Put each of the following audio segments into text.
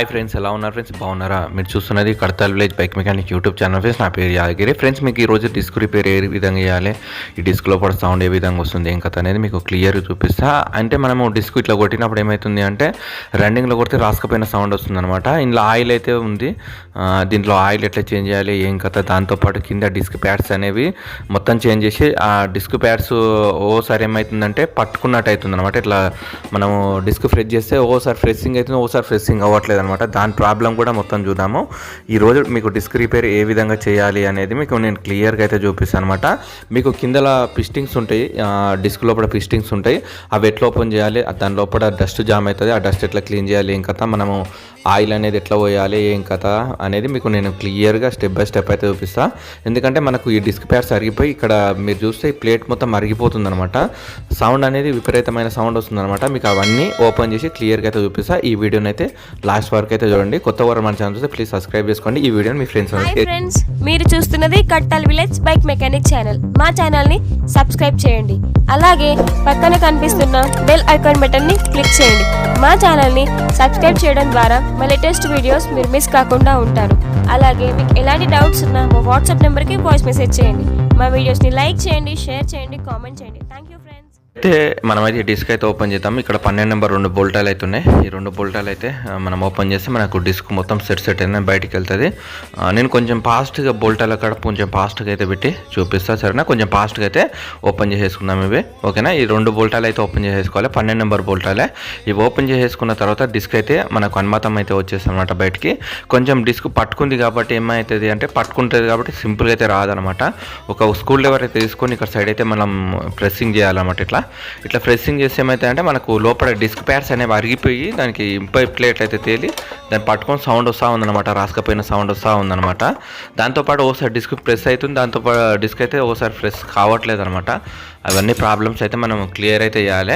Hi friends ఎలా ఉన్నారు friends బాగున్నారా? మీరు చూస్తున్నది Kadthal village bike mechanic YouTube channel friends నా పేరు యాదగిరి. ఫ్రెండ్స్ మీకు ఈరోజు డిస్క్ రిపేర్ ఏ విధంగా చేయాలి? ఈ డిస్క్ లోపల సౌండ్ ఏ విధంగా వస్తుంది? ఏం కథ అనేది మీకు క్లియర్గా చూపిస్తా. అంటే మనము డిస్క్ ఇట్లా కొట్టినప్పుడు ఏమవుతుంది అంటే రన్నింగ్లో కొడితే రాసుకపోయిన సౌండ్ వస్తుంది అనమాట ఇందులో ఆయిల్ అయితే ఉంది. దీంట్లో ఆయిల్ ఎట్లా చేంజ్ చేయాలి? ఏం కథ? దాంతోపాటు కింద డిస్క్ ప్యాడ్స్ అనేవి మొత్తం చేంజ్ చేసి ఆ డిస్క్ ప్యాడ్స్ ఓసారి ఏమవుతుందంటే పట్టుకున్నట్టు అవుతుంది అనమాట ఇట్లా మనము డిస్క్ ఫ్రెష్ చేస్తే ఓసారి ఫ్రెషింగ్ అవుతుంది ఓసారి ఫ్రెషింగ్ అవ్వట్లేదు అనమాట దాని ప్రాబ్లం కూడా మొత్తం చూద్దాము. ఈరోజు మీకు డిస్క్ రిపేర్ ఏ విధంగా చేయాలి అనేది మీకు నేను క్లియర్గా అయితే చూపిస్తాను అనమాట మీకు కిందల పిస్టింగ్స్ ఉంటాయి. డిస్క్ లోపల పిస్టింగ్స్ ఉంటాయి. అవి ఎట్లా ఓపెన్ చేయాలి? దాని లోపల డస్ట్ జామ్ అవుతుంది. ఆ డస్ట్ ఎట్లా క్లీన్ చేయాలి? ఏం కథ? మనము ఆయిల్ అనేది ఎట్లా పోయాలి? ఏం కథ? అనేది మీకు నేను క్లియర్గా స్టెప్ బై స్టెప్ అయితే చూపిస్తాను ఎందుకంటే మనకు ఈ డిస్క్ ప్యాడ్స్ అరిగిపోయి ఇక్కడ మీరు చూస్తే ఈ ప్లేట్ మొత్తం అరిగిపోతుంది అనమాట సౌండ్ అనేది విపరీతమైన సౌండ్ వస్తుంది అనమాట మీకు అవన్నీ ఓపెన్ చేసి క్లియర్గా అయితే చూపిస్తా. ఈ వీడియోనైతే అయితే లాస్ట్ వరకు అయితే చూడండి. కొత్త వారు మన ఛానల్ చూస్తే ప్లీజ్ సబ్స్క్రైబ్ చేసుకోండి. ఈ వీడియోని మీ ఫ్రెండ్స్ ఫ్రెండ్స్ మీరు చూస్తున్నది కట్టల్ విలేజ్ బైక్ మెకానిక్ ఛానల్ మా ఛానల్ని సబ్స్క్రైబ్ చేయండి. అలాగే పక్కన కనిపిస్తున్న బెల్ ఐకాన్ బటన్ని క్లిక్ చేయండి. మా ఛానల్ని సబ్స్క్రైబ్ చేయడం ద్వారా మా లేటెస్ట్ వీడియోస్ మీరు మిస్ కాకుండా ఉంటారు. అలాగే మీకు ఎలాంటి డౌట్స్ ఉన్నా మా వాట్సాప్ నెంబర్కి వాయిస్ మెసేజ్ చేయండి. మా వీడియోస్ని లైక్ చేయండి షేర్ చేయండి కామెంట్ చేయండి. థ్యాంక్ యూ అయితే మనమైతే డిస్క్ అయితే ఓపెన్ చేద్దాం. ఇక్కడ పన్నెండు నెంబర్ రెండు బోల్టాలు అయితే ఉన్నాయి. ఈ రెండు బోల్టాలు అయితే మనం ఓపెన్ చేస్తే మనకు డిస్క్ మొత్తం సెట్ సెట్ అయినా బయటికి వెళ్తుంది. నేను కొంచెం ఫాస్ట్గా బోల్టాల కాడ కొంచెం ఫాస్ట్గా అయితే పెట్టి చూపిస్తా సరేనా? కొంచెం ఫాస్ట్గా అయితే ఓపెన్ చేసేసుకుందాం ఇవి. ఓకేనా? ఈ రెండు బోల్టాలు అయితే ఓపెన్ చేసేసుకోవాలి. పన్నెండు నెంబర్ బోల్టాలే. ఇవి ఓపెన్ చేసేసుకున్న తర్వాత డిస్క్ అయితే మనకు అనుమతం అయితే వచ్చేస్తుంది బయటికి. కొంచెం డిస్క్ పట్టుకుంది కాబట్టి ఏమవుతుంది అంటే పట్టుకుంటుంది కాబట్టి సింపుల్గా అయితే రాదనమాట ఒక స్కూల్ లెవర్ అయితే తీసుకొని ఇక్కడ సైడ్ అయితే మనం ప్రెస్సింగ్ చేయాలన్నమాట ఇట్లా. ఇట్లా ప్రెస్సింగ్ చేస్తే ఏమైతే అంటే మనకు లోపల డిస్క్ ప్యాడ్స్ అనేవి అరిగిపోయి దానికి ఇంపై ప్లేట్ అయితే తేలి దాన్ని పట్టుకొని సౌండ్ వస్తూ ఉందన్నమాట రాసుకపోయిన సౌండ్ వస్తూ ఉందన్నమాట. దాంతోపాటు ఓసారి డిస్క్ ప్రెస్ అవుతుంది దాంతోపాటు డిస్క్ అయితే ఓసారి ప్రెస్ కావట్లేదు అనమాట అవన్నీ ప్రాబ్లమ్స్ అయితే మనం క్లియర్ అయితే చేయాలి.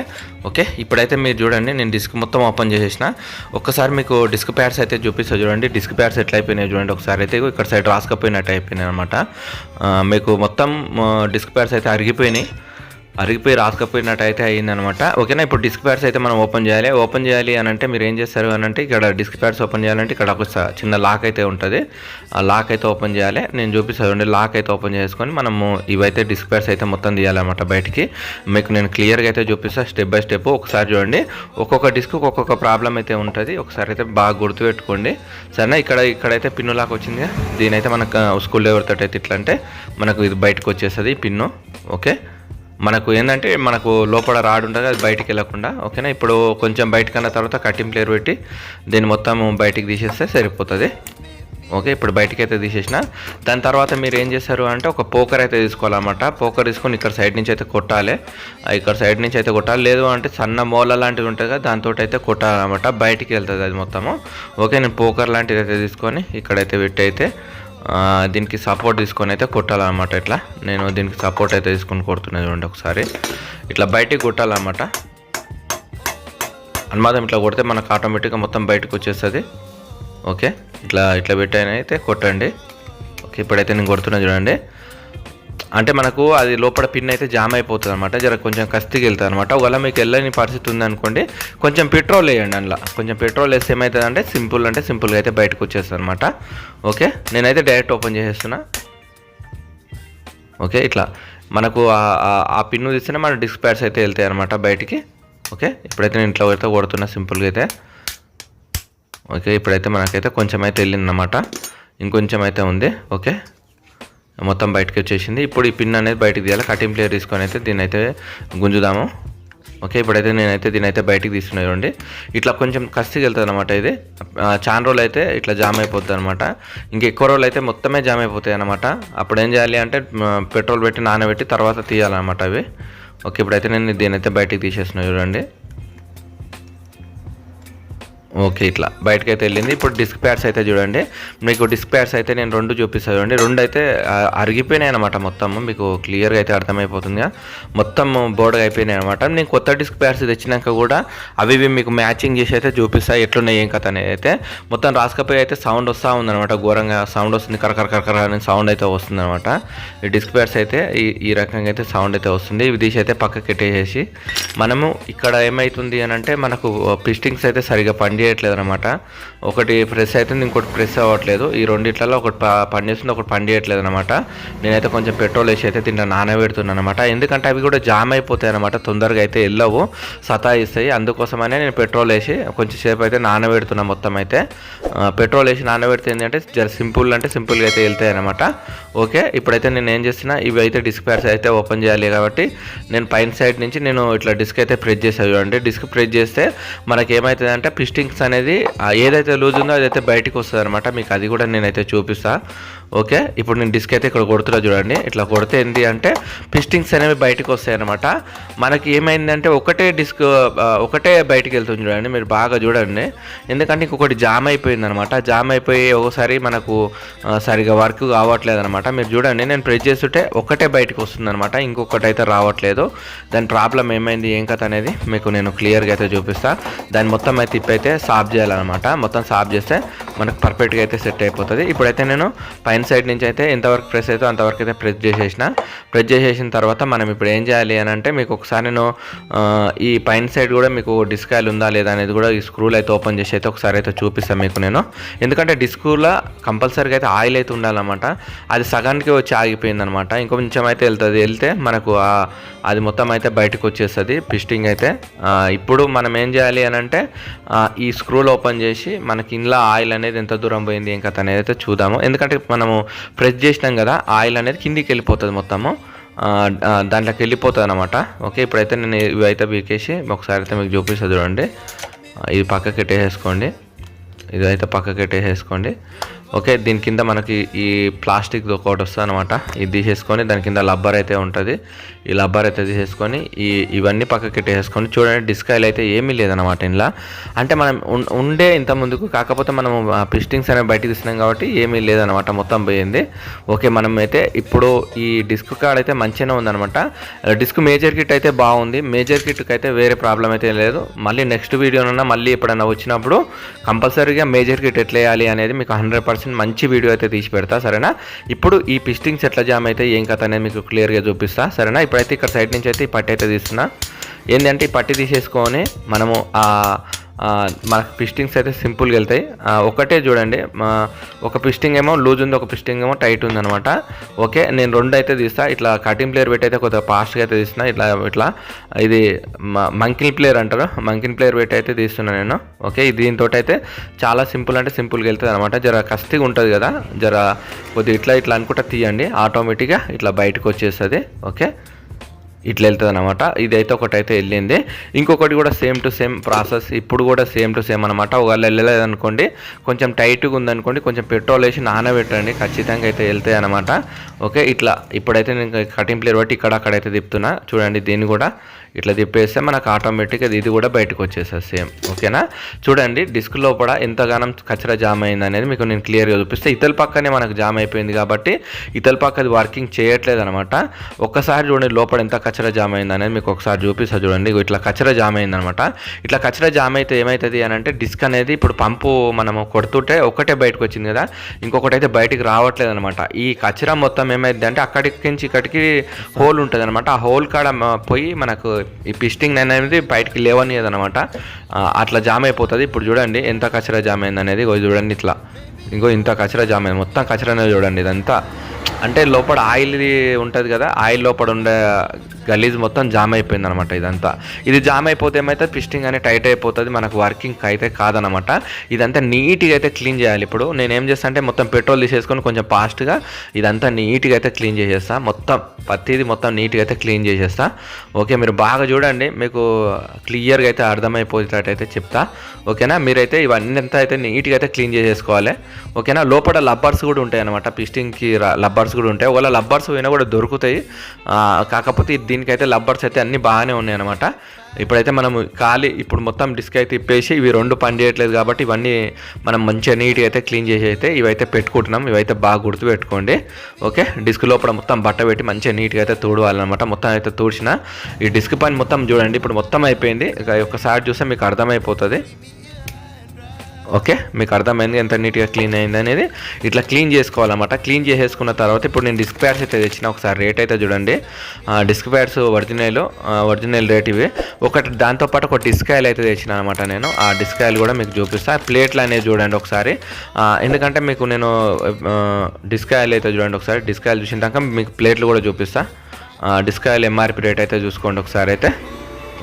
ఓకే? ఇప్పుడైతే మీరు చూడండి నేను డిస్క్ మొత్తం ఓపెన్ చేసేసిన. ఒక్కసారి మీకు డిస్క్ ప్యాడ్స్ అయితే చూపిస్తా చూడండి. డిస్క్ ప్యాడ్స్ ఎట్లా అయిపోయినాయి చూడండి. ఒకసారి అయితే ఇక్కడ సైడ్ రాసుకపోయినట్టు అయిపోయినాయి అనమాట మీకు మొత్తం డిస్క్ ప్యాడ్స్ అయితే అరిగిపోయినాయి. అరిగిపోయి రాసుకపోయినట్టయితే అయిందనమాట అయ్యిందనమాట. ఓకేనా? ఇప్పుడు డిస్క్ ప్యాడ్స్ అయితే మనం ఓపెన్ చేయాలి. ఓపెన్ చేయాలి అని అంటే మీరు ఏం చేస్తారు అని అంటే ఇక్కడ డిస్క్ ప్యాడ్స్ ఓపెన్ చేయాలంటే ఇక్కడ ఒక చిన్న లాక్ అయితే ఉంటుంది. ఆ లాక్ అయితే ఓపెన్ చేయాలి. నేను చూపిస్తాను లాక్ అయితే ఓపెన్ చేసుకొని మనము ఇవైతే డిస్క్ ప్యాడ్స్ అయితే మొత్తం తీయాలన్నమాట బయటికి. మీకు నేను క్లియర్గా అయితే చూపిస్తాను స్టెప్ బై స్టెప్. ఒకసారి చూడండి ఒక్కొక్క డిస్క్ ఒక్కొక్క ప్రాబ్లం అయితే ఉంటుంది. ఒకసారి అయితే బాగా గుర్తుపెట్టుకోండి. సరేనా? ఇక్కడ ఇక్కడైతే పిన్ను లాక్ వచ్చింది దీనైతే దీని అయితే మనకు స్కూల్ ఎవరితో అయితే ఇట్లా అంటే మనకు ఇది బయటకు వచ్చేస్తుంది పిన్ను. ఓకే? మనకు ఏంటంటే మనకు లోపల రాడ్ ఉంటుంది అది బయటికి వెళ్ళకుండా ఓకేనా? ఇప్పుడు కొంచెం బయటకు అన్న తర్వాత కటింగ్ ప్లేయర్ పెట్టి దీన్ని మొత్తం బయటికి తీసేస్తే సరిపోతుంది. ఓకే ఇప్పుడు బయటికి అయితే తీసేసిన. దాని తర్వాత మీరు ఏం చేస్తారు అంటే ఒక పోకర్ అయితే తీసుకోవాలన్నమాట. పోకర్ తీసుకొని ఇక్కడ సైడ్ నుంచి అయితే కొట్టాలి. ఇక్కడ సైడ్ నుంచి అయితే కొట్టాలి. లేదు అంటే సన్న మూల లాంటిది ఉంటుంది కదా దాంతో అయితే కొట్టాలన్నమాట. బయటికి వెళ్తుంది అది మొత్తము. ఓకే నేను పోకర్ లాంటిది అయితే తీసుకొని ఇక్కడైతే పెట్టి అయితే దీనికి సపోర్ట్ తీసుకొని అయితే కొట్టాలన్నమాట ఇట్లా. నేను దీనికి సపోర్ట్ అయితే తీసుకొని కొడుతున్నాను చూడండి ఒకసారి. ఇట్లా బయటికి కొట్టాలన్నమాట. అనుమాదం ఇట్లా కొడితే మనకు ఆటోమేటిక్గా మొత్తం బయటకు వచ్చేస్తుంది. ఓకే? ఇట్లా ఇట్లా పెట్టైన అయితే కొట్టండి. ఓకే ఇప్పుడైతే నేను కొడుతున్నా చూడండి. అంటే మనకు అది లోపల పిన్ అయితే జామ్ అయిపోతుంది అనమాట జర కొంచెం కస్తికి వెళ్తుంది అనమాట ఒకవేళ మీకు వెళ్ళని పరిస్థితి ఉందనుకోండి కొంచెం పెట్రోల్ వేయండి అందులో. కొంచెం పెట్రోల్ వేస్తే ఏమవుతుంది అంటే సింపుల్ అంటే సింపుల్గా అయితే బయటకు వచ్చేస్తుంది అనమాట ఓకే? నేనైతే డైరెక్ట్ ఓపెన్ చేసేస్తున్నా. ఓకే? ఇట్లా. మనకు ఆ- పిన్ను తీస్తేనే మన డిస్క్ ప్యాడ్స్ అయితే వెళ్తాయి అనమాట బయటికి. ఓకే? ఇప్పుడైతే నేను ఇంట్లో అయితే కొడుతున్నా సింపుల్గా అయితే. ఓకే? ఇప్పుడైతే మనకైతే కొంచెం అయితే వెళ్ళిందన్నమాట. ఇంకొంచెం అయితే ఉంది. ఓకే? మొత్తం బయటకు వచ్చేసింది. ఇప్పుడు ఈ పిన్ అనేది బయటకు తీయాలి. కటింగ్ ప్లేయర్ తీసుకొని అయితే దీన్ని అయితే గుంజుదాము. ఓకే ఇప్పుడైతే నేనైతే దీని అయితే బయటికి తీస్తున్నా చూడండి. ఇట్లా కొంచెం కస్తికి వెళ్తుంది అనమాట ఇది చాలా రోజులు అయితే ఇట్లా జామ్ అయిపోతుంది అనమాట ఇంకా ఎక్కువ రోజులు అయితే మొత్తమే జామ్ అయిపోతాయి అనమాట అప్పుడు ఏం చేయాలి అంటే పెట్రోల్ పెట్టి నానబెట్టి తర్వాత తీయాలన్నమాట అవి. ఓకే ఇప్పుడైతే నేను దీని అయితే బయటికి చూడండి. ఓకే ఇట్లా. బయటకు అయితే వెళ్ళింది. ఇప్పుడు డిస్క్ ప్యాడ్స్ అయితే చూడండి. మీకు డిస్క్ ప్యాడ్స్ అయితే నేను రెండు చూపిస్తాను చూడండి. రెండు అయితే అరిగిపోయినాయి అనమాట మొత్తం మీకు క్లియర్గా అయితే అర్థమైపోతుంది మొత్తం బోర్డుగా అయిపోయినాయి అనమాట నేను కొత్త డిస్క్ ప్యాడ్స్ తెచ్చినాక కూడా అవి ఇవి మీకు మ్యాచింగ్ చేసి అయితే చూపిస్తాయి ఎట్లున్నాయి ఏం కథ అనేది అయితే. మొత్తం రాసుకపోయి అయితే సౌండ్ వస్తూ ఉందనమాట ఘోరంగా సౌండ్ వస్తుంది. కరకర కరకర అని సౌండ్ అయితే వస్తుంది అనమాట ఈ డిస్క్ ప్యాడ్స్ అయితే ఈ ఈ రకంగా అయితే సౌండ్ అయితే వస్తుంది. ఇవి తీసి అయితే పక్కకి పెట్టేసేసి మనము ఇక్కడ ఏమవుతుంది అని అంటే మనకు పిస్టింగ్స్ అయితే సరిగా పండి చేయట్లేదు అనమాట ఒకటి ప్రెస్ అవుతుంది ఇంకోటి ప్రెస్ అవ్వట్లేదు. ఈ రెండిట్లలో ఒకటి ప- ఒకటి పని చేయట్లేదు అనమాట నేనైతే కొంచెం పెట్రోల్ వేసి అయితే తింటా నానబెడుతున్నాను అనమాట ఎందుకంటే అవి కూడా జామ్ అయిపోతాయి అనమాట తొందరగా అయితే వెళ్ళవు సతాయిస్తాయి. అందుకోసమనే నేను పెట్రోల్ వేసి కొంచెం సేపు అయితే నానబెడుతున్నా మొత్తం అయితే. పెట్రోల్ వేసి నానబెడితే ఏంటంటే జర సింపుల్ అంటే సింపుల్గా అయితే వెళ్తాయి అనమాట ఓకే ఇప్పుడైతే నేను ఏం చేస్తున్నా ఇవి అయితే డిస్క్ ప్యాడ్స్ అయితే ఓపెన్ చేయాలి కాబట్టి నేను పైన సైడ్ నుంచి నేను ఇట్లా డిస్క్ అయితే ప్రెస్ చేసాను చూడండి. డిస్క్ ప్రెస్ చేస్తే మనకి ఏమవుతుందంటే పిస్టింగ్స్ అనేది ఏదైతే ఏదైతే లూజ్ ఉందో అదైతే బయటకు వస్తుంది అనమాట మీకు అది కూడా నేనైతే చూపిస్తా. ఓకే? ఇప్పుడు నేను డిస్క్ అయితే ఇక్కడ కొడుతున్నా చూడండి. ఇట్లా కొడితే ఏంటి అంటే పిస్టింగ్స్ అనేవి బయటకు వస్తాయి అనమాట మనకి ఏమైందంటే ఒకటే డిస్క్ ఒకటే బయటకు వెళ్తుంది చూడండి. మీరు బాగా చూడండి. ఎందుకంటే ఇంకొకటి జామ్ అయిపోయింది అనమాట జామ్ అయిపోయి ఒకసారి మనకు సరిగా వర్క్ కావట్లేదు అనమాట మీరు చూడండి నేను ప్రెస్ చేస్తుంటే ఒకటే బయటకు వస్తుంది అనమాట ఇంకొకటి అయితే రావట్లేదు. దాని ప్రాబ్లం ఏమైంది ఏం కథ అనేది మీకు నేను క్లియర్గా అయితే చూపిస్తాను దాన్ని మొత్తం అయితే ఇప్పైతే సాఫ్ చేయాలన్నమాట. మొత్తం సాఫ్ చేస్తే మనకు పర్ఫెక్ట్గా అయితే సెట్ అయిపోతుంది. ఇప్పుడైతే నేను పై పైన సైడ్ నుంచి అయితే ఎంతవరకు ప్రెస్ అయితే అంతవరకు అయితే ప్రెస్ చేసేసిన. ప్రెస్ చేసేసిన తర్వాత మనం ఇప్పుడు ఏం చేయాలి అని అంటే మీకు ఒకసారి నేను ఈ పైన సైడ్ కూడా మీకు డిస్క్ ఆయిల్ ఉందా లేదా అనేది కూడా ఈ స్క్రూలు అయితే ఓపెన్ చేసి అయితే ఒకసారి అయితే చూపిస్తాను మీకు నేను. ఎందుకంటే డిస్క్లో కంపల్సరీగా అయితే ఆయిల్ అయితే ఉండాలన్నమాట. అది సగానికి వచ్చి ఆగిపోయింది అనమాట ఇంకొంచెం అయితే వెళ్తుంది. వెళ్తే మనకు అది మొత్తం అయితే బయటకు వచ్చేస్తుంది. పిస్టింగ్ అయితే ఇప్పుడు మనం ఏం చేయాలి అని అంటే ఈ స్క్రూలు ఓపెన్ చేసి మనకి ఇంట్లో ఆయిల్ అనేది ఎంత దూరం పోయింది ఏం కథ అనేది అయితే చూద్దాము. ఎందుకంటే మనం మనము ప్రెస్ చేసినాం కదా ఆయిల్ అనేది కిందికి వెళ్ళిపోతుంది మొత్తము. దాంట్లోకి వెళ్ళిపోతుంది అనమాట ఓకే ఇప్పుడైతే నేను ఇవి అయితే బీకేసి ఒకసారి అయితే మీకు చూపిస్తా చూడండి. ఇది పక్కకి పెట్టేసేసుకోండి. ఇదైతే పక్కకి పెట్టేసేసుకోండి. ఓకే దీని కింద మనకి ఈ ప్లాస్టిక్ ఒకటి వస్తుంది అనమాట ఇది తీసేసుకొని దాని కింద లబ్బర్ అయితే ఉంటుంది. ఈ లబ్బర్ అయితే తీసేసుకొని ఈ ఇవన్నీ పక్కకి పెట్టేసుకొని చూడండి డిస్కైల్ అయితే ఏమీ లేదనమాట ఇంట్లో అంటే మనం ఉండే ఇంత ముందుకు కాకపోతే మనము పిస్టింగ్స్ అనేవి బయటకు తీసినాం కాబట్టి ఏమీ లేదనమాట మొత్తం పోయింది. ఓకే మనం అయితే ఇప్పుడు ఈ డిస్క్ కార్డ్ అయితే మంచిగానే ఉందనమాట డిస్క్ మేజర్ కిట్ అయితే బాగుంది. మేజర్ కిట్కి అయితే వేరే ప్రాబ్లం అయితే లేదు. మళ్ళీ నెక్స్ట్ వీడియోనన్నా మళ్ళీ ఎప్పుడైనా వచ్చినప్పుడు కంపల్సరీగా మేజర్ కిట్ ఎట్లా వేయాలి అనేది మీకు హండ్రెడ్ పర్సెంట్ మంచి వీడియో అయితే తీసి పెడతా సరేనా? ఇప్పుడు ఈ పిస్టింగ్స్ ఎట్లా జామ్ అయితే ఏం కథ అనేది మీకు క్లియర్గా చూపిస్తా సరేనా? ఇప్పుడైతే ఇక్కడ సైడ్ నుంచి అయితే ఈ పట్టి అయితే తీస్తున్నా. ఏంటంటే ఈ పట్టి తీసేసుకొని మనము ఆ, మనకు పిస్టింగ్స్ అయితే సింపుల్గా వెళ్తాయి. ఒకటే చూడండి. మా ఒక పిస్టింగ్ ఏమో లూజ్ ఉంది ఒక పిస్టింగ్ ఏమో టైట్ ఉంది అనమాట ఓకే నేను రెండు అయితే తీస్తా. ఇట్లా కటింగ్ ప్లేయర్ పెట్టి అయితే కొద్దిగా ఫాస్ట్గా అయితే తీస్తున్నా. ఇట్లా ఇట్లా ఇది మంకిన్ ప్లేయర్ అంటారు. మంకిన్ ప్లేయర్ పెట్టి అయితే తీస్తున్నాను నేను. ఓకే దీంతో అయితే చాలా సింపుల్ అంటే సింపుల్గా వెళ్తుంది అనమాట జర కస్తిగా ఉంటుంది కదా జర కొద్దిగా ఇట్లా ఇట్లా అనుకుంటా తీయండి. ఆటోమేటిక్గా ఇట్లా బయటకు వచ్చేస్తుంది. ఓకే. ఇట్లా వెళ్తుంది అనమాట ఇదైతే ఒకటి అయితే వెళ్ళింది. ఇంకొకటి కూడా సేమ్ టు సేమ్ ప్రాసెస్ ఇప్పుడు కూడా సేమ్ టు సేమ్ అనమాట ఒకవేళ వెళ్ళలేదు అనుకోండి కొంచెం టైట్గా ఉందనుకోండి కొంచెం పెట్రోల్ వేసి నానబెట్టండి ఖచ్చితంగా అయితే వెళ్తాయి అనమాట ఓకే ఇట్లా. ఇప్పుడైతే నేను కటింగ్ ప్లేయర్ బట్టి ఇక్కడ అక్కడైతే తిప్పుతున్నా. చూడండి దీన్ని కూడా. ఇట్లా తిప్పేస్తే మనకు ఆటోమేటిక్గా ఇది కూడా బయటకు వచ్చేస్తుంది సేమ్ ఓకేనా? చూడండి డిస్క్ లోపల ఎంతగానం కచరా జామ్ అయింది అనేది మీకు నేను క్లియర్గా చూపిస్తే. ఇతల పక్కనే మనకు జామ్ అయిపోయింది కాబట్టి ఇతల పక్క అది వర్కింగ్ చేయట్లేదు అనమాట ఒక్కసారి చూడండి లోపల ఎంత కచరా జామ్ అయింది అనేది మీకు ఒకసారి చూపిస్తా చూడండి. ఇట్లా కచరా జామ్ అయింది అనమాట ఇట్లా కచరా జామ్ అయితే ఏమవుతుంది అని అంటే డిస్క్ అనేది ఇప్పుడు పంపు మనము కొడుతుంటే ఒకటే బయటకు వచ్చింది కదా. ఇంకొకటి అయితే బయటికి రావట్లేదు అనమాట ఈ కచరా మొత్తం ఏమైంది అంటే అక్కడికి నుంచి ఇక్కడికి హోల్ ఉంటుంది అనమాట ఆ హోల్ కాడ పోయి మనకు ఈ పిస్టింగ్ అనేది బయటికి లేవనియదు అనమాట అట్లా జామ్ అయిపోతుంది. ఇప్పుడు చూడండి ఎంత కచరా జామ్ అయింది అనేది చూడండి ఇట్లా. ఇంకో ఇంత కచరా జామ్ అయింది. మొత్తం కచరా అనేది చూడండి ఇదంతా. అంటే లోపల ఆయిల్ ఉంటుంది కదా ఆయిల్ లోపల ఉండే గలీజ్ మొత్తం జామ్ అయిపోయింది అనమాట ఇదంతా. ఇది జామ్ అయిపోతే ఏమైతే పిస్టింగ్ అనేది టైట్ అయిపోతుంది మనకు వర్కింగ్ అయితే కాదనమాట ఇదంతా నీట్గా అయితే క్లీన్ చేయాలి. ఇప్పుడు నేను ఏం చేస్తా అంటే మొత్తం పెట్రోల్ తీసేసుకొని కొంచెం ఫాస్ట్గా ఇదంతా నీట్గా అయితే క్లీన్ చేసేస్తా. మొత్తం ప్రతిది మొత్తం నీట్గా అయితే క్లీన్ చేసేస్తా. ఓకే మీరు బాగా చూడండి. మీకు క్లియర్గా అయితే అర్థమైపోయేటట్టు అయితే చెప్తా. ఓకేనా? మీరైతే ఇవన్నీ అంతా అయితే నీట్గా అయితే క్లీన్ చేసేసుకోవాలి. ఓకేనా? లోపల లబ్బర్స్ కూడా ఉంటాయి అనమాట పిస్టింగ్కి లబ్బర్స్ కూడా ఉంటాయి. ఒకవేళ లబ్బర్స్ పోయినా కూడా దొరుకుతాయి. కాకపోతే దీనికైతే లబ్బర్స్ అయితే అన్నీ బాగానే ఉన్నాయి అనమాట ఇప్పుడైతే మనం ఖాళీ ఇప్పుడు మొత్తం డిస్క్ అయితే ఇప్పేసి ఇవి రెండు పని చేయట్లేదు కాబట్టి ఇవన్నీ మనం మంచిగా నీట్గా అయితే క్లీన్ చేసి అయితే ఇవైతే పెట్టుకుంటున్నాం. ఇవైతే బాగా గుర్తు పెట్టుకోండి. ఓకే? డిస్క్ లోపల మొత్తం బట్ట పెట్టి మంచిగా నీట్గా అయితే తూడవాలన్నమాట. మొత్తం అయితే తూడ్చిన. ఈ డిస్క్ పని మొత్తం చూడండి. ఇప్పుడు మొత్తం అయిపోయింది. ఇక ఒకసారి చూస్తే మీకు అర్థమైపోతుంది. ఓకే? మీకు అర్థమైంది ఎంత నీట్గా క్లీన్ అయింది అనేది? ఇట్లా క్లీన్ చేసుకోవాలన్నమాట. క్లీన్ చేసేసుకున్న తర్వాత ఇప్పుడు నేను డిస్క్ ప్యాడ్స్ అయితే తెచ్చిన. ఒకసారి రేట్ అయితే చూడండి. Disc pads original original rate ఇవి. ఒకటి దాంతోపాటు ఒక డిస్క్ ఆయిల్ అయితే తెచ్చిన అనమాట నేను. ఆ డిస్క్ ఆయిల్ కూడా మీకు చూపిస్తాను ప్లేట్లు అనేది చూడండి ఒకసారి. ఎందుకంటే మీకు నేను డిస్క్ ఆయిల్ అయితే చూడండి ఒకసారి. డిస్క్ ఆయిల్ చూసిన దాకా మీకు ప్లేట్లు కూడా చూపిస్తాను డిస్క్ ఆయిల్ ఎంఆర్పి రేట్ అయితే చూసుకోండి ఒకసారి అయితే.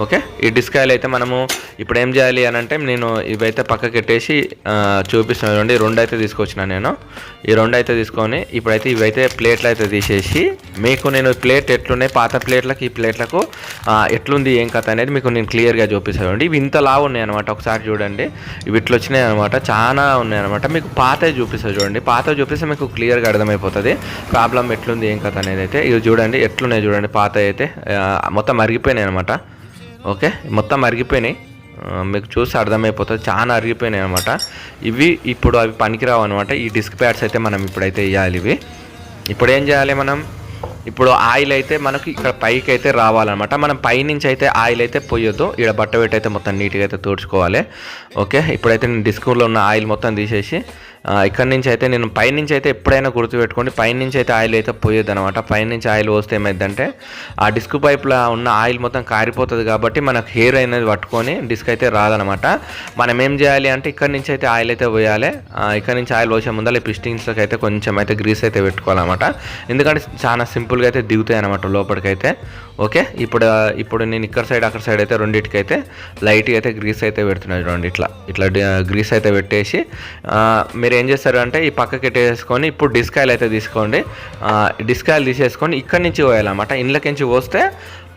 ఓకే? ఈ డిస్కాయలు అయితే మనము ఇప్పుడు ఏం చేయాలి అని అంటే నేను ఇవైతే పక్కకి పెట్టేసి ఆ, చూపిస్తున్నాను. చూడండి రెండు అయితే తీసుకొచ్చిన నేను. ఈ రెండు అయితే తీసుకొని ఇప్పుడైతే ఇవైతే ప్లేట్లు అయితే తీసేసి మీకు నేను ప్లేట్ ఎట్లున్నాయి పాత ప్లేట్లకు ఈ ప్లేట్లకు ఎట్లుంది ఏం కథ అనేది మీకు నేను క్లియర్గా చూపిస్తాను చూడండి ఇవి ఇంత లావు ఉన్నాయి అనమాట ఒకసారి చూడండి. ఇవి ఇట్లా వచ్చినాయి అనమాట చాలా ఉన్నాయి అనమాట మీకు పాత చూపిస్తాను చూడండి. పాత చూపిస్తే మీకు క్లియర్గా అర్థమైపోతుంది. ప్రాబ్లం ఎట్లుంది ఏం కథ అనేది అయితే. ఇవి చూడండి ఎట్లున్నాయి చూడండి పాత అయితే. మొత్తం మరిగిపోయినాయి అనమాట ఓకే? మొత్తం అరిగిపోయినాయి. మీకు చూసి అర్థమైపోతుంది. చాలా అరిగిపోయినాయి అనమాట ఇవి ఇప్పుడు అవి పనికిరావు అనమాట ఈ డిస్క్ ప్యాడ్స్ అయితే మనం ఇప్పుడైతే వేయాలి ఇవి. ఇప్పుడు ఏం చేయాలి మనం? ఇప్పుడు ఆయిల్ అయితే మనకి ఇక్కడ పైకి అయితే రావాలన్నమాట. మనం పైనుంచి అయితే ఆయిల్ అయితే పోయొద్దు. ఇక్కడ బట్ట పెట్టి అయితే మొత్తం నీట్గా అయితే తుడుచుకోవాలి. ఓకే? ఇప్పుడైతే నేను డిస్కౌంట్లో ఉన్న ఆయిల్ మొత్తం తీసేసి ఇక్కడ నుంచి అయితే నేను పైనుంచి అయితే ఎప్పుడైనా గుర్తుపెట్టుకోండి. పైనుంచి అయితే ఆయిల్ అయితే పోయేది అనమాట పైనుంచి ఆయిల్ పోస్తే ఏమైందంటే ఆ డిస్క్ పైప్లో ఉన్న ఆయిల్ మొత్తం కారిపోతుంది కాబట్టి మనకు హెయిర్ అనేది పట్టుకొని డిస్క్ అయితే రాదనమాట మనం ఏం చేయాలి అంటే ఇక్కడ నుంచి అయితే ఆయిల్ అయితే పోయాలి. ఇక్కడ నుంచి ఆయిల్ పోసే ముందర ఈ పిస్టింగ్స్కి అయితే కొంచెం అయితే గ్రీస్ అయితే పెట్టుకోవాలన్నమాట. ఎందుకంటే చాలా సింపుల్గా అయితే దిగుతాయి అనమాట లోపలికైతే. ఓకే? ఇప్పుడు ఇప్పుడు నేను ఇక్కడ సైడ్ అక్కడ సైడ్ అయితే రెండింటికి అయితే లైట్గా అయితే గ్రీస్ అయితే పెడుతున్నాను చూడండి. ఇట్లా ఇట్లా గ్రీస్ అయితే పెట్టేసి ఆ, మీరు ఏం చేస్తారు అంటే ఈ పక్కకి ఎట్టేసుకొని ఇప్పుడు డిస్క్ అయితే తీసుకోండి. ఆ, తీసేసుకొని ఇక్కడి నుంచి పోయాలన్నమాట. ఇండ్లకించి పోస్తే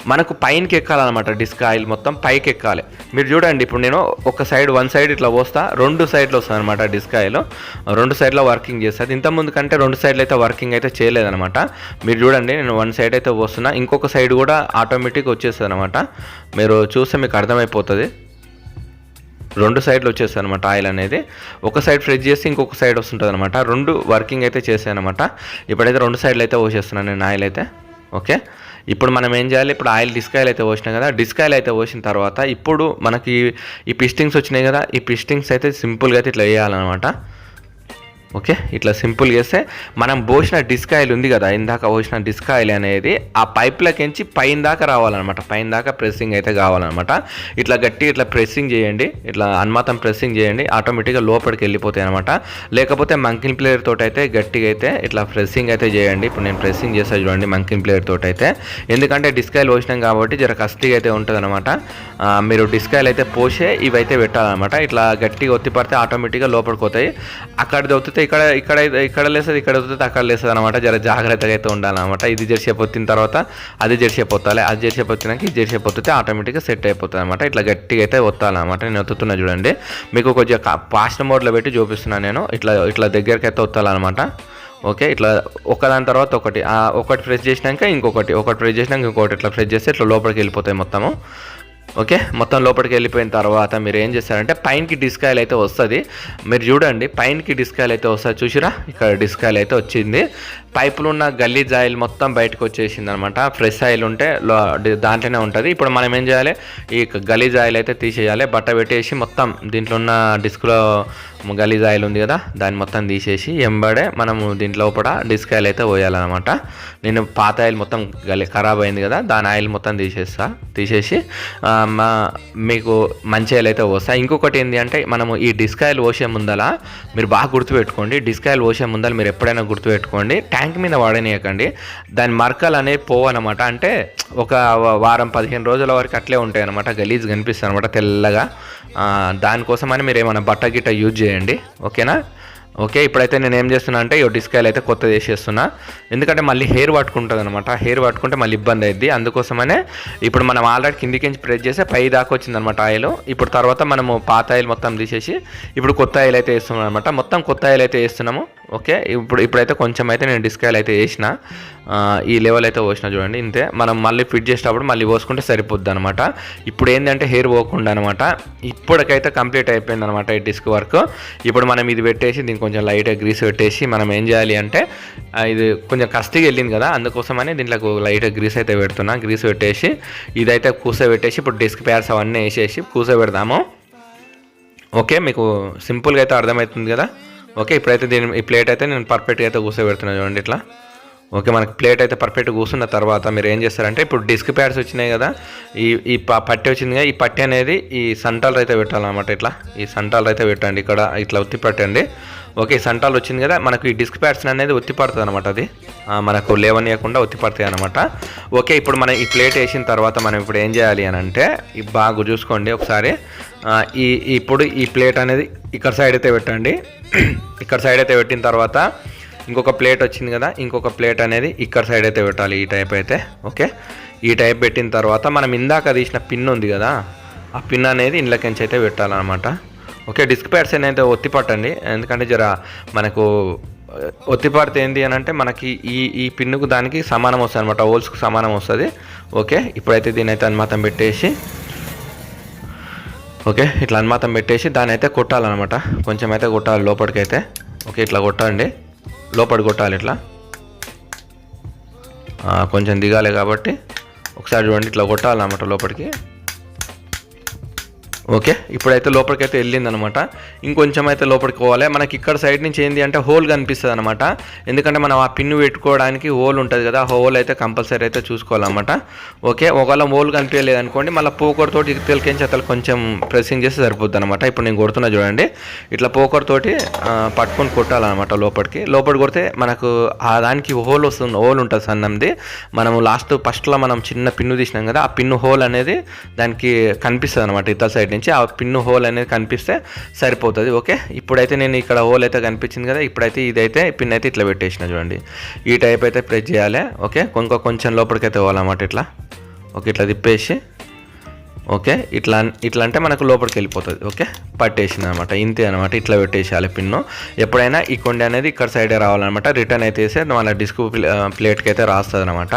మనకు పైనకి ఎక్కాలన్నమాట డిస్క్ ఆయిల్ మొత్తం పైకి ఎక్కాలి. మీరు చూడండి ఇప్పుడు నేను ఒక సైడ్ వన్ సైడ్ ఇట్లా పోస్తా రెండు సైడ్లు వస్తుంది అనమాట డిస్క్ ఆయిల్ రెండు సైడ్లో వర్కింగ్ చేస్తుంది ఇంతకుముందు ముందు కంటే రెండు సైడ్లు అయితే వర్కింగ్ అయితే చేయలేదన్నమాట. మీరు చూడండి నేను వన్ సైడ్ అయితే పోస్తున్నా. ఇంకొక సైడ్ కూడా ఆటోమేటిక్ వచ్చేస్తుంది అనమాట మీరు చూస్తే మీకు అర్థమైపోతుంది. రెండు సైడ్లు వచ్చేస్తాయి అనమాట ఆయిల్ అనేది. ఒక సైడ్ ఫ్రెష్ చేసి ఇంకొక సైడ్ వస్తుంటుంది అనమాట రెండు వర్కింగ్ అయితే చేసాయి ఇప్పుడైతే రెండు సైడ్లు అయితే పోసేస్తున్నాను నేను ఆయిల్ అయితే. ఓకే? ఇప్పుడు మనం ఏం చేయాలి? ఇప్పుడు ఆయిల్ డిస్కాయిల్ అయితే పోసినాం కదా. డిస్కాయిల్ అయితే పోసిన తర్వాత ఇప్పుడు మనకి ఈ పిస్టింగ్స్ వచ్చినాయి కదా. ఈ పిస్టింగ్స్ అయితే సింపుల్గా అయితే ఇట్లా వేయాలన్నమాట. ఓకే? ఇట్లా సింపుల్ చేస్తే మనం పోసిన డిస్క్ ఆయిల్ ఉంది కదా ఇందాక పోసిన డిస్క్ ఆయిల్ అనేది ఆ పైప్లకించి పైన దాకా రావాలన్నమాట. పైన దాకా ప్రెస్సింగ్ అయితే కావాలన్నమాట. ఇట్లా గట్టి ఇట్లా ప్రెస్సింగ్ చేయండి. ఇట్లా అన్మాతం ప్రెస్సింగ్ చేయండి. ఆటోమేటిక్గా లోపలికి వెళ్ళిపోతాయి అనమాట లేకపోతే మంకిన్ ప్లేయర్ తోటి అయితే గట్టిగా అయితే ఇట్లా ప్రెస్సింగ్ అయితే చేయండి. ఇప్పుడు నేను ప్రెస్సింగ్ చేస్తా చూడండి మంకిన్ ప్లేయర్ తోటి అయితే ఎందుకంటే డిస్క్ ఆయిల్ పోసినాం కాబట్టి జర కస్టిగా అయితే ఉంటుంది అనమాట మీరు డిస్క్ ఆయిల్ అయితే పోసే ఇవైతే పెట్టాలన్నమాట. ఇట్లా గట్టిగా ఒత్తి పడితే ఆటోమేటిక్గా లోపలికి పోతాయి. అక్కడిది ఒత్తితే ఇక్కడ ఇక్కడ ఇక్కడ లేస్తుంది ఇక్కడ వస్తుంది అక్కడ లేస్తుంది అనమాట జర జాగ్రత్తగా అయితే ఉండాలన్నమాట. ఇది జెర్సీ పొత్తిన తర్వాత అది జెర్సీ పొత్తాలి అది జెర్సీ పొత్తినాక ఇది జెర్సీ పొత్తితే ఆటోమేటిక్గా సెట్ అయిపోతుంది అనమాట ఇట్లా గట్టిగా అయితే వత్తాలన్నమాట. నేను ఒత్తుతున్నా చూడండి. మీకు కొంచెం ఫాస్ట్ మోడ్లో పెట్టి చూపిస్తున్నాను నేను. ఇట్లా ఇట్లా దగ్గరికి అయితే ఒత్తాలన్నమాట ఓకే ఇట్లా ఒకదాని తర్వాత ఒకటి. ఒకటి ప్రెస్ చేసినాక ఇంకొకటి ఒకటి ప్రెస్ చేసినాక ఇంకొకటి. ఇట్లా ప్రెస్ చేస్తే ఇట్లా లోపలికి వెళ్ళిపోతాయి మొత్తము. ఓకే? మొత్తం లోపలికి వెళ్ళిపోయిన తర్వాత మీరు ఏం చేస్తారంటే పైనకి డిస్కాయల్ అయితే వస్తుంది. మీరు చూడండి పైనకి డిస్కాయల్ అయితే వస్తుంది. చూసిరా? ఇక్కడ డిస్కాయల్ అయితే వచ్చింది. పైపులు ఉన్న గల్లీజ్ ఆయిల్ మొత్తం బయటకు వచ్చేసింది అనమాట ఫ్రెష్ ఆయిల్ ఉంటే దాంట్లోనే ఉంటుంది. ఇప్పుడు మనం ఏం చేయాలి? ఈ గలీజ్ ఆయిల్ అయితే తీసేయాలి. బట్ట పెట్టేసి మొత్తం దీంట్లో ఉన్న డిస్క్లో గలీజ్ ఆయిల్ ఉంది కదా దాన్ని మొత్తం తీసేసి ఎంబడే మనము దీంట్లో కూడా డిస్క్ ఆయిల్ అయితే పోయాలన్నమాట. నేను పాత ఆయిల్ మొత్తం గలి ఖరాబ్ అయింది కదా దాని ఆయిల్ మొత్తం తీసేస్తా. తీసేసి మా మీకు మంచి ఆయిల్ అయితే పోస్తా. ఇంకొకటి ఏంటి అంటే మనము ఈ డిస్క్ ఆయిల్ పోసే ముందల మీరు బాగా గుర్తుపెట్టుకోండి. డిస్క్ ఆయిల్ పోసే ముందర మీరు ఎప్పుడైనా గుర్తుపెట్టుకోండి. ట్యాంక్ మీద వాడనీయకండి. దాని మరకలు అనేవి పోవన్నమాట. అంటే ఒక వారం పదిహేను రోజుల వరకు అట్లే ఉంటాయి అనమాట గలీజ్ కనిపిస్తుంది అనమాట తెల్లగా. దానికోసమని మీరు ఏమైనా బట్ట గిట్ట యూజ్ చేయండి. ఓకేనా? ఓకే ఇప్పుడైతే నేను ఏం చేస్తున్నా అంటే ఈ డిస్కైల్ అయితే కొత్తది చేసేస్తున్నా ఎందుకంటే మళ్ళీ హెయిర్ పట్టుకుంటుంది అనమాట హెయిర్ పట్టుకుంటే మళ్ళీ ఇబ్బంది అయింది అందుకోసమనే ఇప్పుడు మనం ఆల్రెడీ కిందికి ప్రెస్ చేస్తే పై దాకా వచ్చింది అనమాట ఆయిల్. ఇప్పుడు తర్వాత మనము పాత ఆయిల్ మొత్తం తీసేసి ఇప్పుడు కొత్త ఆయిల్ అయితే వేస్తున్నాం అనమాట మొత్తం కొత్త ఆయిల్ అయితే వేస్తున్నాము. ఓకే ఇప్పుడు ఇప్పుడైతే కొంచెం అయితే నేను డిస్కైల్ అయితే వేసిన. ఈ లెవెల్ అయితే పోసిన చూడండి ఇంతే. మనం మళ్ళీ ఫిట్ చేసేటప్పుడు మళ్ళీ పోసుకుంటే సరిపోద్ది అనమాట ఇప్పుడు ఏంటంటే హెయిర్ పోకుండా అనమాట ఇప్పటికైతే కంప్లీట్ అయిపోయింది అనమాట ఈ డిస్క్ వర్క్ ఇప్పుడు మనం ఇది పెట్టేసి దీనికి కొంచెం లైట్గా గ్రీస్ పెట్టేసి మనం ఏం చేయాలి అంటే ఇది కొంచెం కస్టిగా వెళ్ళింది కదా అందుకోసమని దీంట్లో లైట్గా గ్రీస్ అయితే పెడుతున్నా. గ్రీస్ పెట్టేసి ఇదైతే కూసబెట్టేసి ఇప్పుడు డిస్క్ ప్యాడ్స్ అవన్నీ వేసేసి కూసబెడదాము. ఓకే మీకు సింపుల్గా అయితే అర్థమవుతుంది కదా? ఓకే ఇప్పుడైతే దీని ఈ ప్లేట్ అయితే నేను పర్ఫెక్ట్గా అయితే కూసబెడుతున్నాను చూడండి ఇట్లా. ఓకే మనకి ప్లేట్ అయితే పర్ఫెక్ట్ కూర్చున్న తర్వాత మీరు ఏం చేస్తారంటే ఇప్పుడు డిస్క్ ప్యాడ్స్ వచ్చినాయి కదా ఈ ఈ ప- పట్టి వచ్చింది కదా ఈ పట్టి అనేది ఈ సంటాలు అయితే పెట్టాలన్నమాట ఇట్లా. ఈ సంటాలు అయితే పెట్టండి ఇక్కడ ఇట్లా ఉత్తి పెట్టండి. ఓకే సంటాలు వచ్చింది కదా మనకు ఈ డిస్క్ ప్యాడ్స్ అనేది ఒత్తి పడుతుంది అనమాట అది మనకు లేవనియకుండా ఒత్తి పడతాయి అనమాట ఓకే ఇప్పుడు మనం ఈ ప్లేట్ వేసిన తర్వాత మనం ఇప్పుడు ఏం చేయాలి అని అంటే ఈ బాగా చూసుకోండి ఒకసారి. ఈ ఇప్పుడు ఈ ప్లేట్ అనేది ఇక్కడ సైడ్ అయితే పెట్టండి. ఇక్కడ సైడ్ అయితే పెట్టిన తర్వాత ఇంకొక ప్లేట్ వచ్చింది కదా ఇంకొక ప్లేట్ అనేది ఇక్కడ సైడ్ అయితే పెట్టాలి ఈ టైప్ అయితే ఓకే ఈ టైప్ పెట్టిన తర్వాత మనం ఇందాక తీసిన పిన్ ఉంది కదా ఆ పిన్ అనేది ఇండ్లకెంచి అయితే పెట్టాలన్నమాట. ఓకే డిస్క్ ప్యాడ్స్ అయితే ఒత్తి పట్టండి ఎందుకంటే జర మనకు ఒత్తిపడితే ఒత్తి పడితే ఏంటి అని అంటే మనకి ఈ ఈ పిన్నుకు దానికి సమానం వస్తుంది అనమాట హోల్స్కు సమానం వస్తుంది. ఓకే ఇప్పుడైతే దీని అయితే అనుమాతం పెట్టేసి ఓకే ఇట్లా అనుమాతం పెట్టేసి దాన్ని అయితే కొట్టాలన్నమాట. కొంచెం అయితే కొట్టాలి లోపలికైతే. ఓకే ఇట్లా కొట్టండి. లోపలి కొట్టాలి ఇట్లా. కొంచెం దిగాలి కాబట్టి ఒకసారి చూడండి ఇట్లా కొట్టాలన్నమాట లోపలికి ఓకే? ఇప్పుడైతే లోపలికైతే వెళ్ళిందనమాట. ఇంకొంచెం అయితే లోపలికి పోవాలి. మనకి ఇక్కడ సైడ్ నుంచి ఏంటి అంటే హోల్ కనిపిస్తుంది అనమాట ఎందుకంటే మనం ఆ పిన్ను పెట్టుకోవడానికి హోల్ ఉంటుంది కదా ఆ హోల్ అయితే కంపల్సరీ అయితే చూసుకోవాలన్నమాట. ఓకే? ఒకవేళ హోల్ కనిపించలేదు అనుకోండి మళ్ళీ పోకూరతోటి ఇతలకించి అతను కొంచెం ప్రెస్సింగ్ చేస్తే సరిపోద్ది అనమాట ఇప్పుడు నేను కొడుతున్నా చూడండి. ఇట్లా పోకర్తోటి పట్టుకొని కొట్టాలన్నమాట లోపలికి. లోపలికి కొడితే మనకు ఆ దానికి హోల్ వస్తుంది హోల్ ఉంటుంది సన్నంది. మనము లాస్ట్ ఫస్ట్లో మనం చిన్న పిన్ను తీసినాం కదా ఆ పిన్ను హోల్ అనేది దానికి కనిపిస్తుంది అనమాట ఇతర సైడ్ నుంచి ఆ పిన్ హోల్ అనేది కనిపిస్తే సరిపోతుంది ఓకే? ఇప్పుడైతే నేను ఇక్కడ హోల్ అయితే కనిపించింది కదా ఇప్పుడైతే ఇదైతే పిన్ అయితే ఇట్లా పెట్టేసిన చూడండి. ఈ టైప్ అయితే ప్రెస్ చేయాలి ఓకే? కొంచెం కొంచెం లోపలికైతే పోవాలన్నమాట ఇట్లా. ఓకే ఇట్లా తిప్పేసి ఓకే? ఇట్లా ఇట్లా అంటే మనకు లోపలికి వెళ్ళిపోతుంది ఓకే? పట్టేసింది అనమాట ఇంతే అనమాట ఇట్లా పెట్టేసేయాలి పిన్ను. ఎప్పుడైనా ఈ కొండ అనేది ఇక్కడ సైడే రావాలన్నమాట రిటర్న్ అయితే వేస్తే మన డిస్క్ ప్లేట్కి అయితే రాస్తుంది అనమాట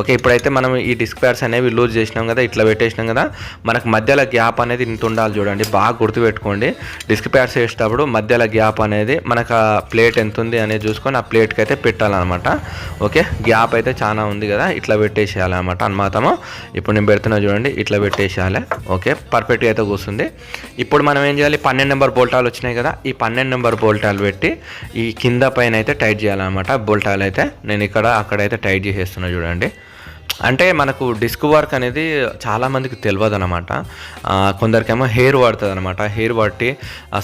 ఓకే ఇప్పుడైతే మనం ఈ డిస్క్ ప్యాడ్స్ అనేవి లూజ్ చేసినాం కదా ఇట్లా పెట్టేసినాం కదా మనకు మధ్యలో గ్యాప్ అనేది ఇంత ఉండాలి చూడండి బాగా గుర్తుపెట్టుకోండి. డిస్క్ ప్యాడ్స్ వేసేటప్పుడు మధ్యలో గ్యాప్ అనేది మనకు ఆ ప్లేట్ ఎంత ఉంది అనేది చూసుకొని ఆ ప్లేట్కి అయితే పెట్టాలన్నమాట. ఓకే? గ్యాప్ అయితే చాలా ఉంది కదా ఇట్లా పెట్టేసేయాలి అనమాట ఇప్పుడు నేను పెడుతున్నా చూడండి ఇట్లా పెట్టేసేయాలి ఓకే పర్ఫెక్ట్గా అయితే కూర్చుంది ఇప్పుడు మనం ఏం చేయాలి? పన్నెండు నెంబర్ బోల్టాలు వచ్చినాయి కదా ఈ పన్నెండు నెంబర్ బోల్టాలు పెట్టి ఈ కింద పైన అయితే టైట్ చేయాలన్నమాట. బోల్టాలు అయితే నేను ఇక్కడ అక్కడైతే టైట్ చేసేస్తున్నా చూడండి. అంటే మనకు డిస్క్ వర్క్ అనేది చాలామందికి తెలియదు అనమాట కొందరికేమో హెయిర్ పడుతుంది అనమాట హెయిర్ పట్టి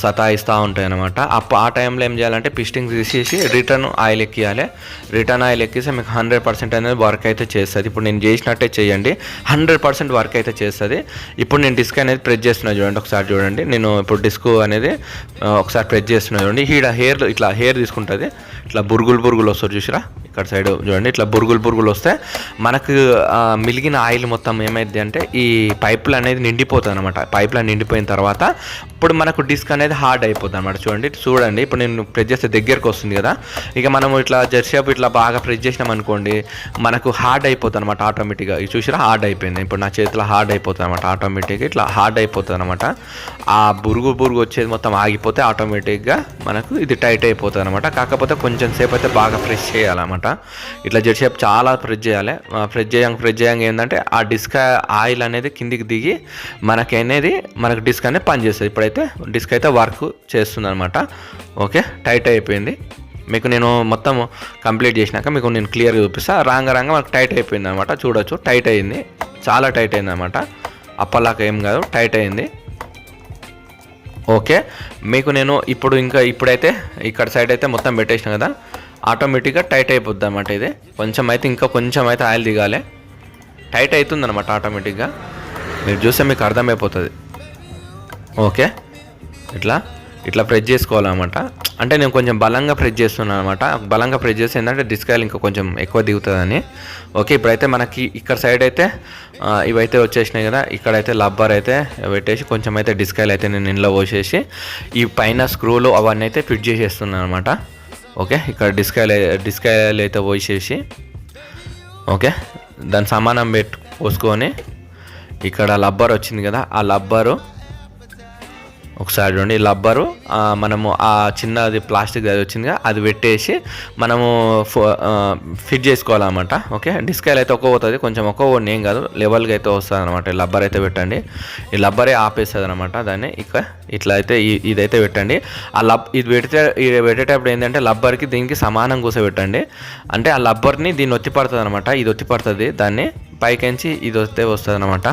సతాయిస్తూ ఉంటాయి అనమాట అప్పుడు ఆ టైంలో ఏం చేయాలంటే పిస్టింగ్ తీసేసి రిటర్న్ ఆయిల్ ఎక్కియాలి. రిటర్న్ ఆయిల్ ఎక్కిస్తే మీకు హండ్రెడ్ పర్సెంట్ అనేది వర్క్ అయితే చేస్తుంది. ఇప్పుడు నేను చేసినట్టే చేయండి. హండ్రెడ్ పర్సెంట్ వర్క్ అయితే చేస్తుంది. ఇప్పుడు నేను డిస్క్ అనేది ప్రెస్ చేస్తున్నా చూడండి ఒకసారి చూడండి. నేను ఇప్పుడు డిస్క్ అనేది ఒకసారి ప్రెస్ చేస్తున్నా చూడండి. ఈడ హెయిర్ ఇట్లా హెయిర్ తీసుకుంటుంది. ఇట్లా బురుగులు బురుగులు వస్తారు చూసిరా? ఇక్కడ సైడ్ చూడండి. ఇట్లా బురుగులు బురుగులు వస్తే మనకు మిలిగిన ఆయిల్ మొత్తం ఏమైంది అంటే ఈ పైపులు అనేది నిండిపోతుంది అనమాట పైపులు నిండిపోయిన తర్వాత ఇప్పుడు మనకు డిస్క్ అనేది హార్డ్ అయిపోతుంది అనమాట చూడండి చూడండి. ఇప్పుడు నేను ప్రెస్ చేస్తే దగ్గరకు వస్తుంది కదా. ఇక మనం ఇట్లా జెర్సేపు ఇట్లా బాగా ప్రెస్ చేసినాం అనుకోండి మనకు హార్డ్ అయిపోతుంది అనమాట ఆటోమేటిక్గా. ఇది చూసినా హార్డ్ అయిపోయింది. ఇప్పుడు నా చేతిలో హార్డ్ అయిపోతుంది అనమాట ఆటోమేటిక్గా. ఇట్లా హార్డ్ అయిపోతుంది అనమాట ఆ బురుగు బురుగు వచ్చేది మొత్తం ఆగిపోతే ఆటోమేటిక్గా మనకు ఇది టైట్ అయిపోతుంది అనమాట కాకపోతే కొంచెం సేపు అయితే బాగా ప్రెస్ చేయాలన్నమాట. ఇట్లా జెర్సేపు చాలా ప్రెస్ చేయాలి. ప్రెస్ చేయంగా ప్రెస్ చేయంగా ఏంటంటే ఆ డిస్క్ ఆయిల్ అనేది కిందికి దిగి మనకి అనేది మనకు డిస్క్ అనేది పనిచేస్తుంది. ఇప్పుడైతే డిస్క్ అయితే వర్క్ చేస్తుంది అనమాట ఓకే టైట్ అయిపోయింది. మీకు నేను మొత్తం కంప్లీట్ చేసినాక మీకు నేను క్లియర్గా చూపిస్తా. రాంగ రాంగ మనకు టైట్ అయిపోయింది అనమాట చూడొచ్చు టైట్ అయింది. చాలా టైట్ అయింది అనమాట అప్పలాక ఏం కాదు టైట్ అయింది. ఓకే మీకు నేను ఇప్పుడు ఇంకా ఇప్పుడైతే ఇక్కడ సైడ్ అయితే మొత్తం పెట్టేసిన కదా ఆటోమేటిక్గా టైట్ అయిపోద్ది అనమాట ఇది. కొంచెం అయితే ఇంకా కొంచెం అయితే ఆయిల్ దిగాలి. టైట్ అవుతుంది అనమాట ఆటోమేటిక్గా. మీరు చూస్తే మీకు అర్థమైపోతుంది. ఓకే. ఇట్లా ఇట్లా ప్రెస్ చేసుకోవాలన్నమాట. అంటే నేను కొంచెం బలంగా ప్రెస్ చేస్తున్నాను అనమాట బలంగా ప్రెస్ చేస్తే ఏంటంటే డిస్కాయల్ ఇంకా కొంచెం ఎక్కువ దిగుతుందని. ఓకే ఇప్పుడైతే మనకి ఇక్కడ సైడ్ అయితే ఇవైతే వచ్చేసినాయి కదా ఇక్కడైతే లబ్బర్ అయితే పెట్టేసి కొంచెం అయితే డిస్కాయల్ అయితే నేను ఇంట్లో పోసేసి ఈ పైన స్క్రూలు అవన్నీ అయితే ఫిట్ చేసేస్తున్నాను అనమాట ఓకే ఇక్కడ డిస్కాయల్ డిస్కాయల్ అయితే పోసేసి ఓకే దాని సమానం పెట్టు పోసుకొని ఇక్కడ లబ్బర్ వచ్చింది కదా ఆ లబ్బరు ఒకసారి చూడండి లబ్బరు మనము ఆ చిన్నది ప్లాస్టిక్ అది వచ్చిందిగా అది పెట్టేసి మనము ఫిట్ చేసుకోవాలన్నమాట ఓకే? డిస్కైల్ అయితే ఒక్క పోతుంది కొంచెం ఒక్క పోనీ ఏం కాదు లెవెల్గా అయితే వస్తుంది అనమాట లబ్బర్ అయితే పెట్టండి. ఈ లబ్బరే ఆపేస్తుంది అనమాట దాన్ని ఇక ఇట్లా అయితే ఇదైతే పెట్టండి. ఆ లబ్ ఇది పెడితే ఇది పెట్టేటప్పుడు ఏంటంటే లబ్బర్కి దీనికి సమానం కూర్చోబెట్టండి అంటే ఆ లబ్బర్ని దీన్ని ఒత్తి పడుతుంది అనమాట ఇది ఒత్తి పడుతుంది దాన్ని పైకించి ఇది వస్తే వస్తుంది అనమాట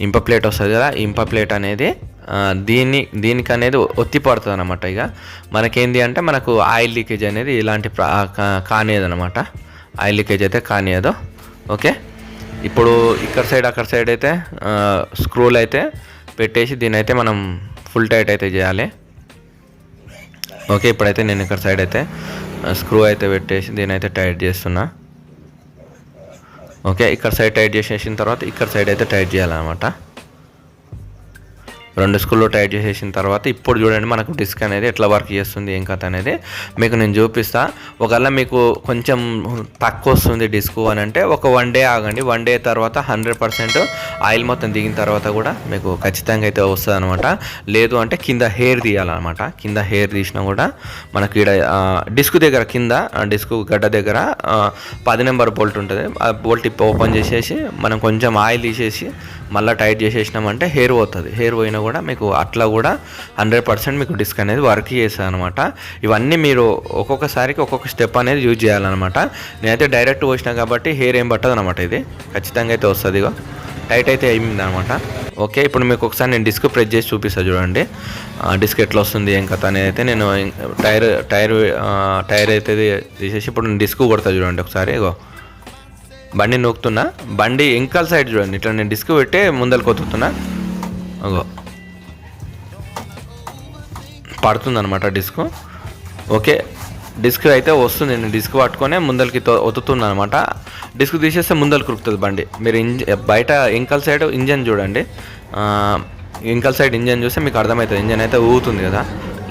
ఇంప ప్లేట్ వస్తుంది కదా ఇంప ప్లేట్ అనేది దీన్ని దీనికి అనేది ఒత్తి పడుతుంది అనమాట ఇక. మనకేంది అంటే మనకు ఆయిల్ లీకేజ్ అనేది ఇలాంటి ప్రా- కానియదు అనమాట ఆయిల్ లీకేజ్ అయితే కానియదు. ఓకే? ఇప్పుడు ఇక్కడ సైడ్ అక్కడ సైడ్ అయితే స్క్రూలు అయితే పెట్టేసి దీని అయితే మనం ఫుల్ టైట్ అయితే చేయాలి. ఓకే? ఇప్పుడైతే నేను ఇక్కడ సైడ్ అయితే స్క్రూ అయితే పెట్టేసి దీని అయితే టైట్ చేస్తున్నా. ఓకే? ఇక్కడ సైడ్ టైట్ చేసేసిన తర్వాత ఇక్కడ సైడ్ అయితే టైట్ చేయాలన్నమాట. రెండు స్కూల్లో టైట్ చేసేసిన తర్వాత ఇప్పుడు చూడండి మనకు డిస్క్ అనేది ఎట్లా వర్క్ చేస్తుంది ఏం కథ అనేది. మీకు నేను చూపిస్తా. ఒకవేళ మీకు కొంచెం తక్కువ వస్తుంది డిస్క్ అని అంటే ఒక వన్ డే ఆగండి. వన్ డే తర్వాత హండ్రెడ్ పర్సెంట్ ఆయిల్ మొత్తం దిగిన తర్వాత కూడా మీకు ఖచ్చితంగా అయితే వస్తుంది అనమాట లేదు అంటే కింద హెయిర్ తీయాలన్నమాట. కింద హెయిర్ తీసినా కూడా మనకి ఇక్కడ డిస్క్ దగ్గర కింద డిస్క్ గడ్డ దగ్గర పది నెంబర్ బోల్ట్ ఉంటుంది. ఆ బోల్ట్ ఓపెన్ చేసేసి మనం కొంచెం ఆయిల్ తీసేసి మళ్ళీ టైట్ చేసేసినామంటే హెయిర్ పోతుంది. హెయిర్ పోయినా కూడా మీకు అట్లా కూడా హండ్రెడ్ పర్సెంట్ మీకు డిస్క్ అనేది వర్క్ చేస్తుంది అనమాట ఇవన్నీ మీరు ఒక్కొక్కసారికి ఒక్కొక్క స్టెప్ అనేది యూజ్ చేయాలన్నమాట. నేనైతే డైరెక్ట్ పోసినా కాబట్టి హెయిర్ ఏం పట్టదు అనమాట ఇది. ఖచ్చితంగా అయితే వస్తుంది ఇగో. టైట్ అయితే అయింది అనమాట ఓకే ఇప్పుడు మీకు ఒకసారి నేను డిస్క్ ప్రెస్ చేసి చూపిస్తాను చూడండి. డిస్క్ ఎట్లా వస్తుంది ఏం కథ అనేది అయితే నేను టైర్ టైర్ టైర్ అయితే తీసేసి ఇప్పుడు నేను డిస్క్ కొడతా చూడండి ఒకసారి ఇగో. బండి నూకుతున్నా. బండి ఎంకల్ సైడ్ చూడండి. ఇట్లా నేను డిస్క్ పెట్టి ముందలు కొతుకుతున్నా అగో. పడుతుంది అనమాట డిస్క్ ఓకే. డిస్క్ అయితే వస్తుంది. నేను డిస్క్ పట్టుకొని ముందలకి ఒత్తుతున్నాను అనమాట డిస్క్ తీసేస్తే ముందలు కురుకుతుంది బండి. మీరు ఇంజ బయట ఇంకల్ సైడ్ ఇంజన్ చూడండి. ఇంకల్ సైడ్ ఇంజన్ చూస్తే మీకు అర్థమవుతుంది. ఇంజన్ అయితే ఊగుతుంది కదా.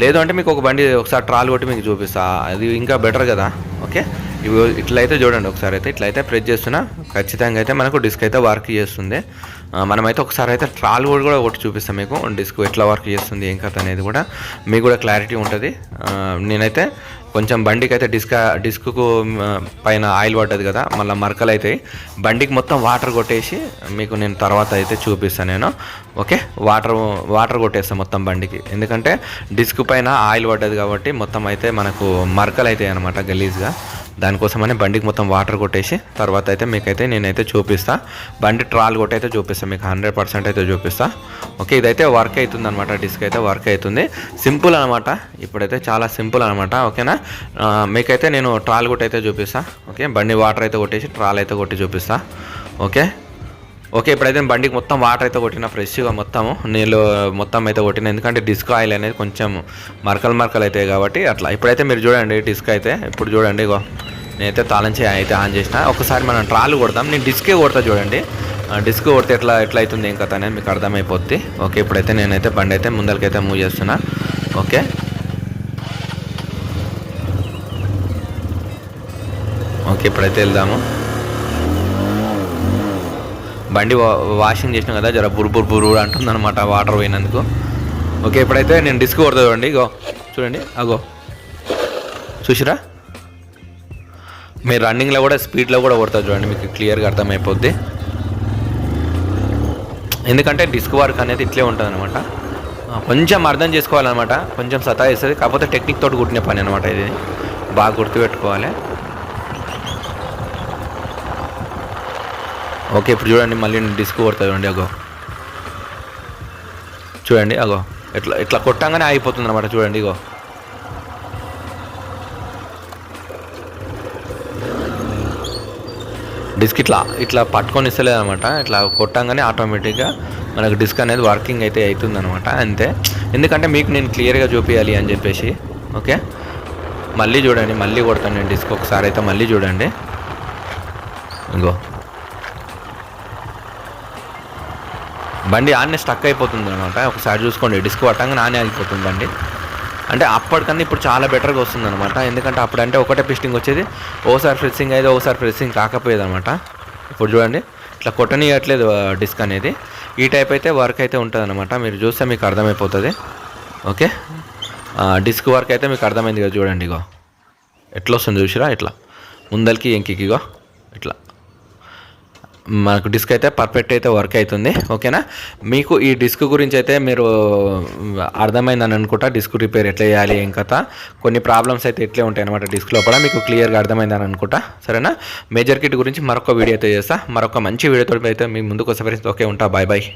లేదు అంటే మీకు ఒక బండి ఒకసారి ట్రాల్ కొట్టి మీకు చూపిస్తా. అది ఇంకా బెటర్ కదా. ఓకే. ఇవి ఇట్లయితే చూడండి ఒకసారి అయితే ఇట్లయితే ప్రెస్ చేస్తున్నా ఖచ్చితంగా అయితే మనకు డిస్క్ అయితే వర్క్ చేస్తుంది. మనమైతే ఒకసారి అయితే ట్రాల్ కూడా కూడా ఒకటి చూపిస్తాం మీకు. డిస్క్ ఎట్లా వర్క్ చేస్తుంది ఏం కథ అనేది కూడా మీకు కూడా క్లారిటీ ఉంటుంది. నేనైతే కొంచెం బండికి అయితే డిస్క్ డిస్క్కు పైన ఆయిల్ పడ్డది కదా మళ్ళీ మరకలు అవుతాయి బండికి మొత్తం వాటర్ కొట్టేసి మీకు నేను తర్వాత అయితే చూపిస్తాను నేను. ఓకే? వాటర్ వాటర్ కొట్టేస్తాను మొత్తం బండికి. ఎందుకంటే డిస్క్ పైన ఆయిల్ పడ్డది కాబట్టి మొత్తం అయితే మనకు మరకలు అవుతాయి అనమాట గలీజ్గా. దానికోసమనే బండికి మొత్తం వాటర్ కొట్టేసి తర్వాత అయితే మీకైతే నేనైతే చూపిస్తాను బండి ట్రాల్ కొట్టి అయితే చూపిస్తాను మీకు హండ్రెడ్ పర్సెంట్ అయితే చూపిస్తా. ఓకే ఇదైతే వర్క్ అవుతుంది అనమాట డిస్క్ అయితే వర్క్ అవుతుంది సింపుల్ అనమాట ఇప్పుడైతే చాలా సింపుల్ అనమాట ఓకేనా మీకైతే నేను ట్రాల్ కొట్టి అయితే చూపిస్తా ఓకే బండి వాటర్ అయితే కొట్టేసి ట్రాల్ అయితే కొట్టి చూపిస్తా ఓకే ఓకే ఇప్పుడైతే నేను బండికి మొత్తం వాటర్ అయితే కొట్టిన ఫ్రెష్గా మొత్తము నీళ్ళు మొత్తం అయితే కొట్టిన ఎందుకంటే డిస్క్ ఆయిల్ అనేది కొంచెం మరకలు మరకలు అవుతాయి కాబట్టి అట్లా. ఇప్పుడైతే మీరు చూడండి డిస్క్ అయితే ఇప్పుడు చూడండి ఇగో. నేనైతే తాళం అయితే ఆన్ చేసిన. ఒకసారి మనం ట్రాల్ కొడదాం. నేను డిస్కే కొడతా చూడండి. డిస్క్ కొడితే ఎట్లా ఎట్లా అవుతుంది ఏం కథ అనేది మీకు అర్థమైపోద్ది. ఓకే ఇప్పుడైతే నేనైతే బండి అయితే ముందరికైతే మూవ్ చేస్తున్నా. ఓకే. ఓకే ఇప్పుడైతే వెళ్దాము. బండి వా- వాషింగ్ చేసినాం కదా జర బుర్ బుర్ బుర్ అంటుంది అనమాట వాటర్ పోయినందుకు. ఓకే ఇప్పుడైతే నేను డిస్క్ కొడతా చూడండి. ఇగో చూడండి. అగో. చూసిరా? మీరు రన్నింగ్లో కూడా స్పీడ్లో కూడా కొడతారు చూడండి మీకు క్లియర్గా అర్థమైపోద్ది. ఎందుకంటే డిస్క్ వర్క్ అనేది ఇట్లే ఉంటుంది అనమాట కొంచెం అర్థం చేసుకోవాలన్నమాట కొంచెం సతాయిస్తుంది. కాకపోతే టెక్నిక్ తోటి కుట్టిన పని అనమాట ఇది. బాగా గుర్తుపెట్టుకోవాలి. ఓకే ఇప్పుడు చూడండి మళ్ళీ డిస్క్ కొడతా చూడండి అగో. చూడండి అగో. ఇట్లా ఇట్లా కొట్టంగానే ఆగిపోతుంది అనమాట చూడండి ఇగో. డిస్క్ ఇట్లా ఇట్లా పట్టుకొని ఇస్తలేదు అనమాట ఇట్లా కొట్టంగానే ఆటోమేటిక్గా మనకు డిస్క్ అనేది వర్కింగ్ అయితే అవుతుంది అనమాట అంతే. ఎందుకంటే మీకు నేను క్లియర్గా చూపించాలి అని చెప్పేసి. ఓకే? మళ్ళీ చూడండి మళ్ళీ కొడతాను నేను డిస్క్ ఒకసారి అయితే మళ్ళీ చూడండి. ఇంకో బండి ఆన్నే స్టక్ అయిపోతుంది అనమాట ఒకసారి చూసుకోండి డిస్క్ పట్టంగా ఆనే ఆగిపోతుంది బండి. అంటే అప్పటికన్నా ఇప్పుడు చాలా బెటర్గా వస్తుంది అనమాట ఎందుకంటే అప్పుడు అంటే ఒకటే పిస్టింగ్ వచ్చేది. ఓసారి ఫ్రెస్సింగ్ అయితే ఓసారి ఫ్రెస్సింగ్ కాకపోయేది అనమాట ఇప్పుడు చూడండి ఇట్లా కొట్టనియట్లేదు డిస్క్ అనేది. ఈ టైప్ అయితే వర్క్ అయితే ఉంటుంది అనమాట మీరు చూస్తే మీకు అర్థమైపోతుంది. ఓకే? డిస్క్ వర్క్ అయితే మీకు అర్థమైంది కదా చూడండి ఇగో. ఎట్లా వస్తుంది చూసిరా? ఇట్లా. ముందరికి ఎంకికిగో ఇట్లా. మనకు డిస్క్ అయితే పర్ఫెక్ట్ అయితే వర్క్ అవుతుంది ఓకేనా? మీకు ఈ డిస్క్ గురించి అయితే మీరు అర్థమైందని అనుకుంటా. డిస్క్ రిపేర్ ఎట్లా చేయాలి ఏం కథ? కొన్ని ప్రాబ్లమ్స్ అయితే ఎట్లే ఉంటాయి అనమాట డిస్క్ లోపల. మీకు క్లియర్గా అర్థమైందని అనుకుంటా సరేనా? మేజర్ కిట్ గురించి మరొక వీడియో అయితే చేస్తా. మరొక మంచి వీడియోతో అయితే మీ ముందుకు వచ్చే ఓకే ఉంటా. Bye bye